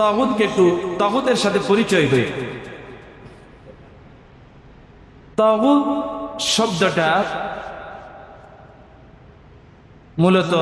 তগুদকে একটু তগুদের সাথে পরিচয় হই তগুদ শব্দটা মূলত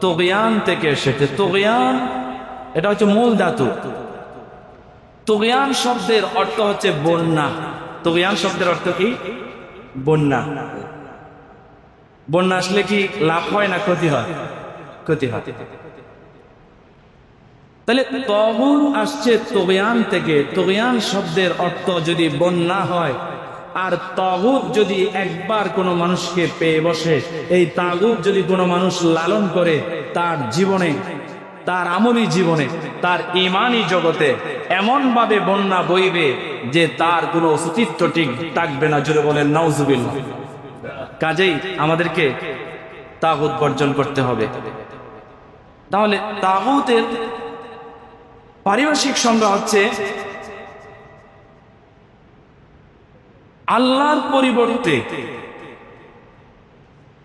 তগিয়ান থেকে এসেছে। তগিয়ান, এটা হচ্ছে মূল ধাতু। তগিয়ান শব্দের অর্থ হচ্ছে বন্যা। তগিয়ান শব্দের অর্থ কি? বন্যা। বন্যা আসলে কি লাভ হয় না ক্ষতি হয়? ক্ষতি হয়। তাহলে তগুন আসছে তগিয়ান থেকে। তগিয়ান শব্দের অর্থ যদি বন্যা হয়, আর তাগুত যদি একবার কোনো মানুষকে পেয়ে বসে, এই তাগুত যদি কোনো মানুষ লালন করে, তার জীবনে, তার আমলি জীবনে, তার ইমানি জগতে এমন ভাবে বন্যা বইবে যে তার কোনো অস্তিত্ব ঠিক থাকবে না। জুড়ে বলেন নওজুবিল কাজেই আমাদেরকে তাগুত বর্জন করতে হবে। তাহলে তাগুতের পারিভাষিক সংজ্ঞা হচ্ছে আল্লাহর পরিবর্তে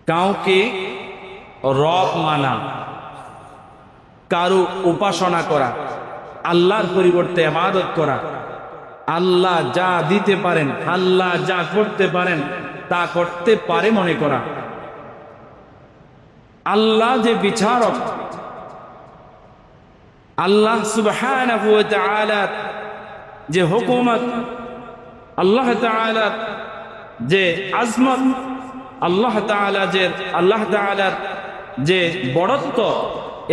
কাউকে রব মানা, কারও উপাসনা করা, আল্লাহর পরিবর্তে আবাদত করা, আল্লাহ যা দিতে পারেন, আল্লাহ যা করতে পারেন, তা করতে পারে মনে করা। আল্লাহ যে বিচারক আল্লাহ তাআলার যে হুকুমত, আল্লাহ যে আজমত, আল্লাহ যে আল্লাহ যে বড়ত্ব,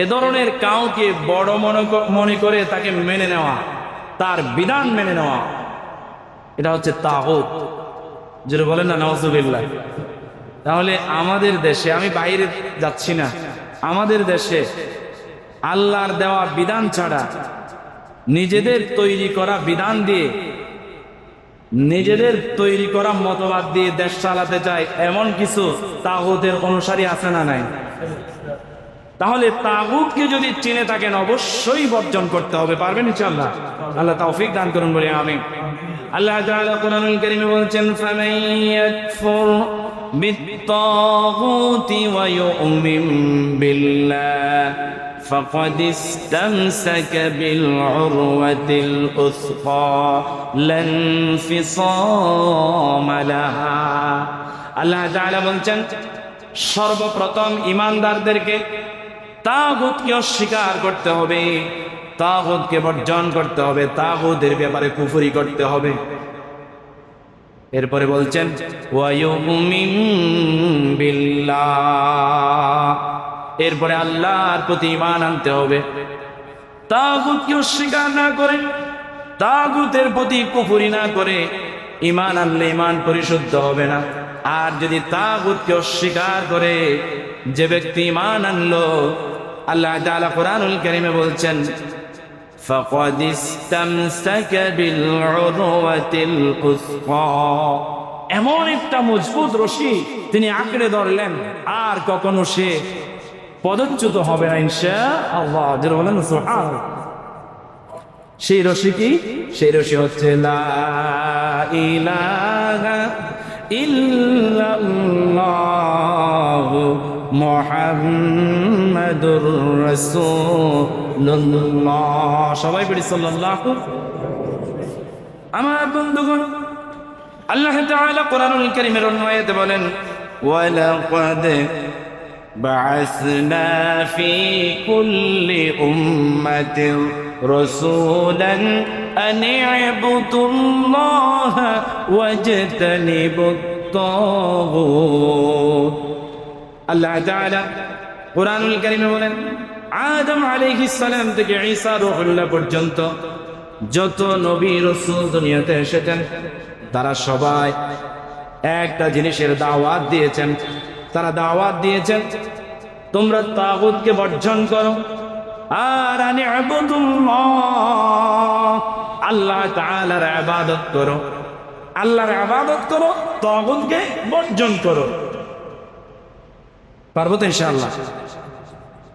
এ ধরনের কাউকে বড় মনে মনে করে তাকে মেনে নেওয়া, তার বিধান মেনে নেওয়া, এটা হচ্ছে তাগুত। যেটা বলেন না নওয়াজুবিল্লাহ তাহলে আমাদের দেশে, আমি বাইরে যাচ্ছি না, আমাদের দেশে আল্লাহর দেওয়া বিধান ছাড়া নিজেদের তৈরি করা বিধান দিয়ে, নিজেদের তৈরি করা মতবাদ দিয়ে দেশ চালাতে চায় এমন কিছু তাগুতের অনুসারী আছে না নাই? তাহলে তাগুতকে যদি চিনে থাকেন, অবশ্যই বর্জন করতে হবে। পারবেন ইনশাআল্লাহ? আল্লাহ তৌফিক দান করুন বলে আমি আল্লাহ তাআলা কোরআনুল কারীমে বলছেন, ফামান ইয়াকফুর বিত্তাগুতি ওয়া ইউমিন বিল্লাহ। فقد استمسك بالعروة الأثقى لا انفصام لها আল্লাহ তাআলা বলছেন সর্বপ্রথম ইমানদারদেরকে তাগুতকে অস্বীকার করতে হবে তাগুতকে বর্জন করতে হবে তাগুতের ব্যাপারে কুফরি করতে হবে এরপরে বলছেন ওয়ায়ুমিন বিল্লাহ এরপরে আল্লাহর প্রতি ইমান আনতে হবে তাগুতকে অস্বীকার না করে তাগুতের প্রতি কুফরি না করে ইমান আনলে ইমান পরিশুদ্ধ হবে না আর যদি তাগুতকে অস্বীকার করে যে ব্যক্তি ইমান আনলো আল্লাহ তাআলা কোরআনুল কারীমে বলছেন فقد استمسك بالعروة الوثقى এমন একটা মজবুত রশি তিনি আঁকড়ে ধরলেন আর কখনো সে পদচ্যুত হবে না ইনশা আল্লাহ। যেটা বলেন সেই রশি কি? সেই রশি হচ্ছে সবাই পড়ি সাল্লাল্লাহু। আমার বন্ধুগণ, আল্লাহ তাআলা কোরআনুল কারীমের অন্য বলেন بعثنا في كل أمة رسولا أن اعبدوا الله واجتنبوا الطاغوت আল্লাহ তাআলা কোরআনুল কারীমে বলেন আদম আলাইহিস সালাম থেকে ঈসা রূহুল্লাহ পর্যন্ত যত নবী রাসূল দুনিয়াতে এসেছেন তারা সবাই একটা জিনিসের দাওয়াত দিয়েছেন তারা দাওয়াত দিয়েছেন। তোমরা তাগুতকে বর্জন করো। আর আল্লাহ তাআলার করো। আল্লাহর ইবাদত করো, তাগুতকে বর্জন করো। পারব তো ইনশাআল্লাহ?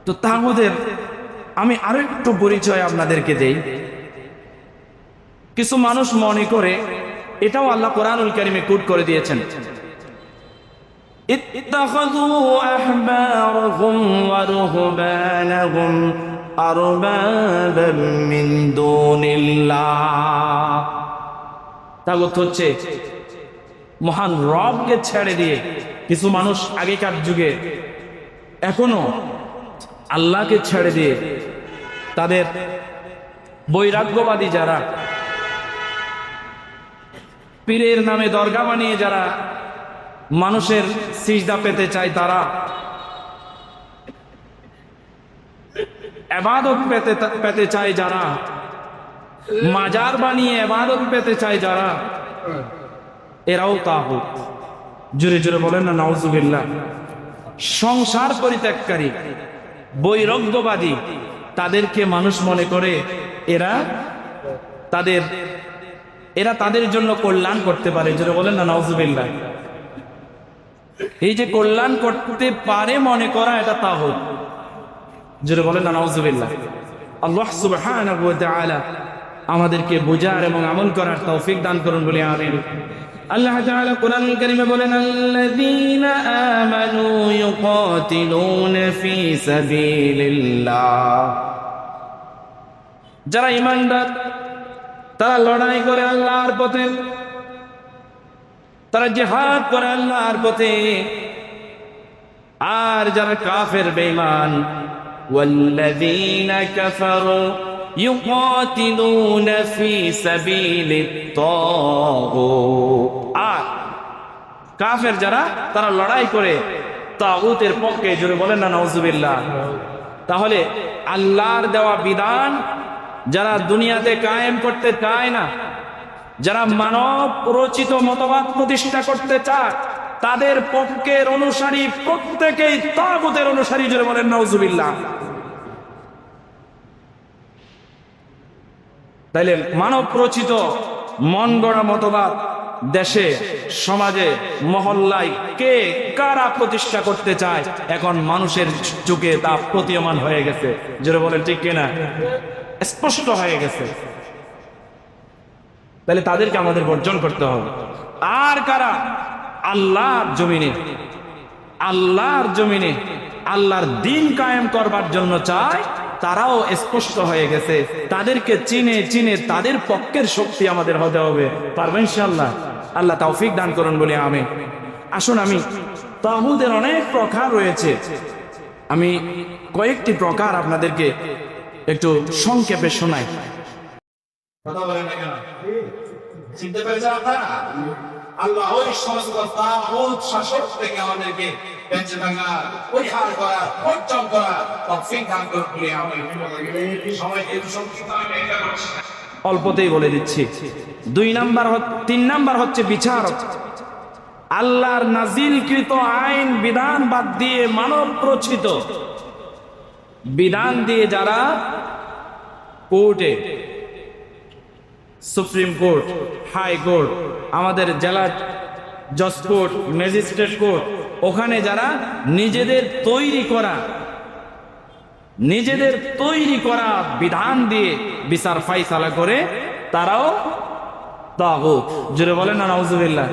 তো তাগুদের আমি আরও একটু পরিচয় আপনাদেরকে দেই। কিছু মানুষ মনে করে এটাও আল্লাহ কোরআনুল কারিমে কুট করে দিয়েছেন। اتخذوا أحبارهم ورهبانهم أربابا من دون الله তাগুত হচ্ছে মহান রবকে ছেড়ে দিয়ে কিছু মানুষ আগেকার যুগে এখনো আল্লাহকে ছেড়ে দিয়ে তাদের বৈরাগ্যবাদী যারা পীরের নামে দরগা বানিয়ে যারা মানুষের সিজদা পেতে চায় তারা। এবাদত পেতে পেতে চায় যারা। মাজার বানিয়ে এবাদত পেতে চায় যারা। এরাও তাহুত জুড়ে জুড়ে বলেন না, নাউজুবিল্লাহ। সংসার পরিত্যাগকারী বৈরগ্যবাদী তাদেরকে মানুষ মনে করে এরা তাদের এরা তাদের জন্য কল্যাণ করতে পারে। জুড়ে বলেন না, নাউজুবিল্লাহ। এই যে কল্যাণ করতে পারে মনে করা, এটা তাহুত যেটা বলেন না নাউজুবিল্লাহ। আল্লাহ ওয়া আমাদেরকে বোঝার এবং আমল করার তৌফিক দান করুন বলে, আমিন। আল্লাহ তাআলা কোরআন কারীমে বলেন, আল্লাযীনা আমানু ইউকাতিলুনা ফি সাবিলিল্লাহ। যারা ঈমানদার, তারা লড়াই করে আল্লাহর পথে। তারা জিহাদ করে আল্লাহর পথে আর যারা কাফের বেঈমান والذين كفروا يقاتلون في سبيل الطاغوت আর কাফের যারা তারা লড়াই করে তাগুতের পক্ষে জোরে বলেন না নওজুবিল্লাহ তাহলে আল্লাহর দেওয়া বিধান যারা দুনিয়াতে কায়েম করতে চায় না যারা মানব রচিত মতবাদ প্রতিষ্ঠা করতে চায়, তাদের পক্ষের অনুসারী প্রত্যেকেই তাগুতের অনুসারী জোরে বলেন নওজুবিল্লাহ তাইলে মানব রচিত মন গড়া মতবাদ দেশে, সমাজে, মহল্লায় কে কারা প্রতিষ্ঠা করতে চায়, এখন মানুষের চোখে তা প্রতীয়মান হয়ে গেছে। যেটা বলেন, ঠিক কিনা? স্পষ্ট হয়ে গেছে। তাহলে তাদেরকে আমাদের বর্জন করতে হবে। আর কারা? আল্লাহর জমিনে। আল্লাহর জমিনে আল্লাহর দিন কায়েম করবার জন্য চায়, তারাও স্পষ্ট হয়ে গেছে। তাদেরকে চিনে চিনে তাদের পক্ষের শক্তি আমাদের হতে হবে। পারবেন ইনশাআল্লাহ? আল্লাহ তৌফিক দান করুন বলে আমি আসুন আমি তাহুদের অনেক প্রকার রয়েছে। আমি কয়েকটি প্রকার আপনাদেরকে একটু সংক্ষেপে শোনাই। কথা বলেন চিনতে পেরেছেন আপনারা? আল্লাহ ওই সমস্ত তাগুত শাসক থেকে আমাদেরকে বেঁচে থাকা পরিহার করা বর্জন করা তফিক দান করুন বলে আমি সময় যেহেতু সংক্ষিপ্ত আমি এটা করছি। অল্পতেই বলে দিচ্ছি। দুই নাম্বার তিন নাম্বার হচ্ছে বিচার। আল্লাহর নাজিলকৃত আইন, বিধান বাদ দিয়ে মানব প্রচিত। বিধান দিয়ে যারা কোর্টে সুপ্রিম কোর্ট, হাই কোর্ট, আমাদের জেলা জজ কোর্ট, ম্যাজিস্ট্রেট কোর্ট, ওখানে যারা নিজেদের তৈরি করা, নিজেদের তৈরি করা বিধান দিয়ে বিচার ফাইসালা করে, তারাও তাগুত। জুড়ে বলেন না, নাউজুবিল্লাহ।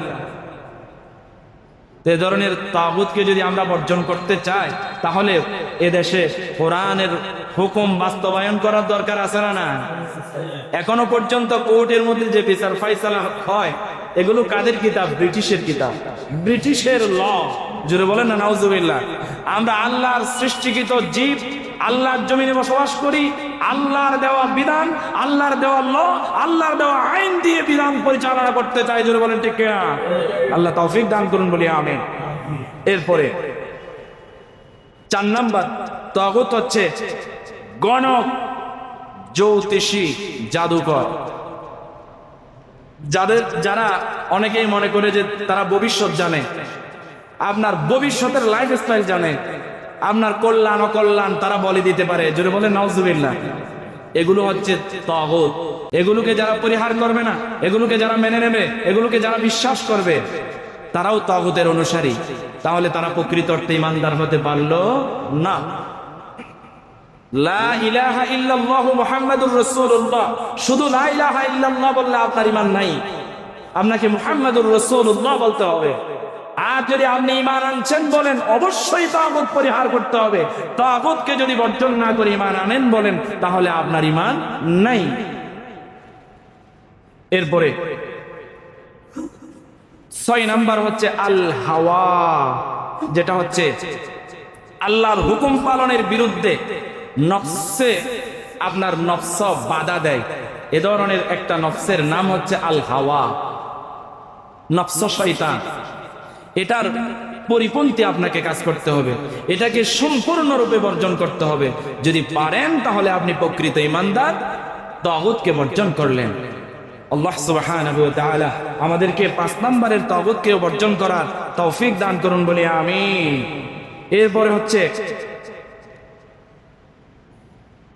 এ ধরনের তাগুতকে যদি আমরা বর্জন করতে চাই, তাহলে এদেশে কোরআনের হুকুম বাস্তবায়ন করার দরকার আছে না না? এখনও পর্যন্ত কোর্টের মধ্যে যে বিচার ফাইসালা হয়, এগুলো কাদের কিতাব? ব্রিটিশের কিতাব। ব্রিটিশের ল। জুড়ে বলেন না, নাউজুবিল্লাহ। আমরা আল্লাহর সৃষ্টিকৃত জীব, আল্লাহর জমিনে বসবাস করি, আল্লাহর দেওয়া বিধান, আল্লাহর দেওয়া ল, আল্লাহর দেওয়া আইন দিয়ে বিধান পরিচালনা করতে চাই, জোরে বলেন ঠিক কিনা? আল্লাহ তৌফিক দান করুন বলি আমি এরপরে, চার নাম্বার তগত হচ্ছে গণক, জ্যোতিষী, জাদুকর। যাদের, যারা অনেকেই মনে করে যে তারা ভবিষ্যৎ জানে, আপনার ভবিষ্যতের লাইফ স্টাইল জানে, আপনার কল্যাণ, অকল্যাণ তারা বলে দিতে পারে। যদি বলে নওজুবিল্লাহ এগুলো হচ্ছে তগত। এগুলোকে যারা পরিহার করবে না, এগুলোকে যারা মেনে নেবে, এগুলোকে যারা বিশ্বাস করবে, তারাও তগতের অনুসারী। তাহলে তারা প্রকৃত অর্থে ইমানদার হতে পারল না লা ইলাহা ইল্লাল্লাহু মুহাম্মাদুর রাসূলুল্লাহ শুধু বললে আপনার ঈমান নাই। আপনাকে মুহাম্মাদুর রাসূলুল্লাহ বলতে হবে। আর যদি আপনি ইমান আনছেন বলেন, অবশ্যই তাগত পরিহার করতে হবে। তাগতকে যদি বর্জন না করে ইমান আনেন বলেন, তাহলে আপনার ইমান নাই। এরপরে, ছয় নাম্বার হচ্ছে আল হাওয়া যেটা হচ্ছে আল্লাহর হুকুম পালনের বিরুদ্ধে নফসে আপনার নফস বাধা দেয়। এ ধরনের একটা নফসের নাম হচ্ছে আল হাওয়া নফস শয়তান। এটার পরিপন্থী আপনাকে কাজ করতে হবে। এটাকে সম্পূর্ণরূপে বর্জন করতে হবে। যদি পারেন, তাহলে আপনি প্রকৃত ইমানদার, তাগুতকে বর্জন করলেন। আল্লাহ আমাদেরকে পাঁচ নম্বরের তাগুতকে বর্জন করার তৌফিক দান করুন বলে আমি এরপরে হচ্ছে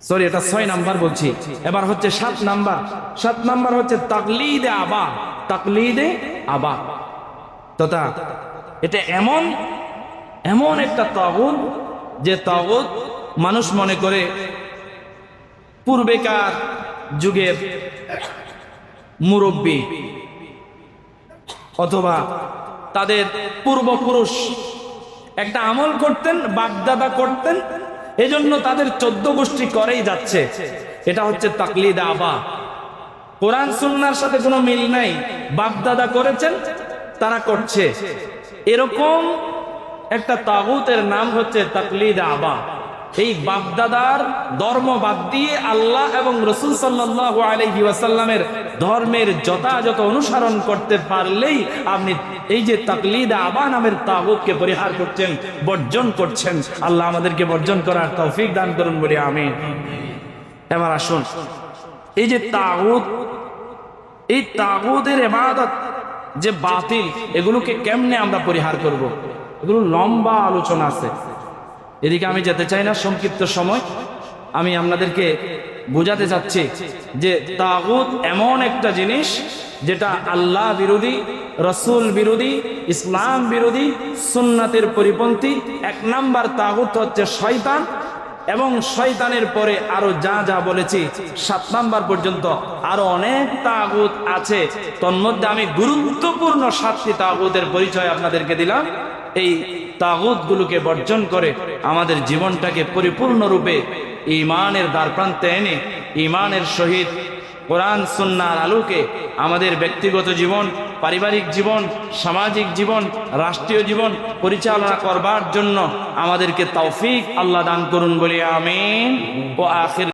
সরি এটা ছয় নাম্বার বলছি। এবার হচ্ছে সাত নাম্বার। সাত নাম্বার হচ্ছে তাকলিদে আবা। তাকলিদে আবা। তথা এটা এমন এমন একটা তাগুত যে তাগুত মানুষ মনে করে পূর্বেকার যুগের মুরব্বী অথবা তাদের পূর্বপুরুষ একটা আমল করতেন, বাগদাদা করতেন এজন্য তাদের চোদ্দ গোষ্ঠী করেই যাচ্ছে। এটা হচ্ছে তাকলিদ আবা। কোরআন সুন্নার সাথে কোনো মিল নাই। বাগদাদা করেছেন, তারা করছে। এরকম একটা তাগুতের নাম হচ্ছে তাকলিদ আবা। এই বাগদাদার ধর্ম বাদ দিয়ে আল্লাহ এবং রসুল সাল্লাহ আলহি ওয়াসাল্লামের ধর্মের যথাযথ অনুসরণ করতে পারলেই আপনি এই যে তাকলিদ আবা নামের তাগুতকে পরিহার করছেন, বর্জন করছেন, আল্লাহ আমাদেরকে বর্জন করার তৌফিক দান করুন বলে আমি এবার আসুন। এই যে তাগুত, এই তাগুদের এবাদত যে বাতিল, এগুলোকে কেমনে আমরা পরিহার করব। এগুলো লম্বা আলোচনা আছে। এদিকে আমি যেতে চাই না, সংক্ষিপ্ত সময়। আমি আপনাদেরকে বোঝাতে চাচ্ছি যে তাগুত এমন একটা জিনিস যেটা আল্লাহ বিরোধী, রসুল বিরোধী, ইসলাম বিরোধী, সুন্নাতের পরিপন্থী, এক নাম্বার তাগুত হচ্ছে শয়তান এবং শয়তানের পরে আরও যা যা বলেছি, সাত নাম্বার পর্যন্ত আরও অনেক তাগুত আছে। তন্মধ্যে আমি গুরুত্বপূর্ণ সাতটি তাগুতের পরিচয় আপনাদেরকে দিলাম। এই তাগুত গুলোকে বর্জন করে আমাদের জীবনটাকে পরিপূর্ণরূপে ইমানের দ্বারপ্রান্তে এনে ইমানের সহিত কোরআন, সুন্নার আলোকে আমাদের ব্যক্তিগত জীবন, পারিবারিক জীবন, সামাজিক জীবন, রাষ্ট্রীয় জীবন পরিচালনা করবার জন্য আমাদেরকে তৌফিক আল্লাহ দান করুন বলে আমিন। ও আখির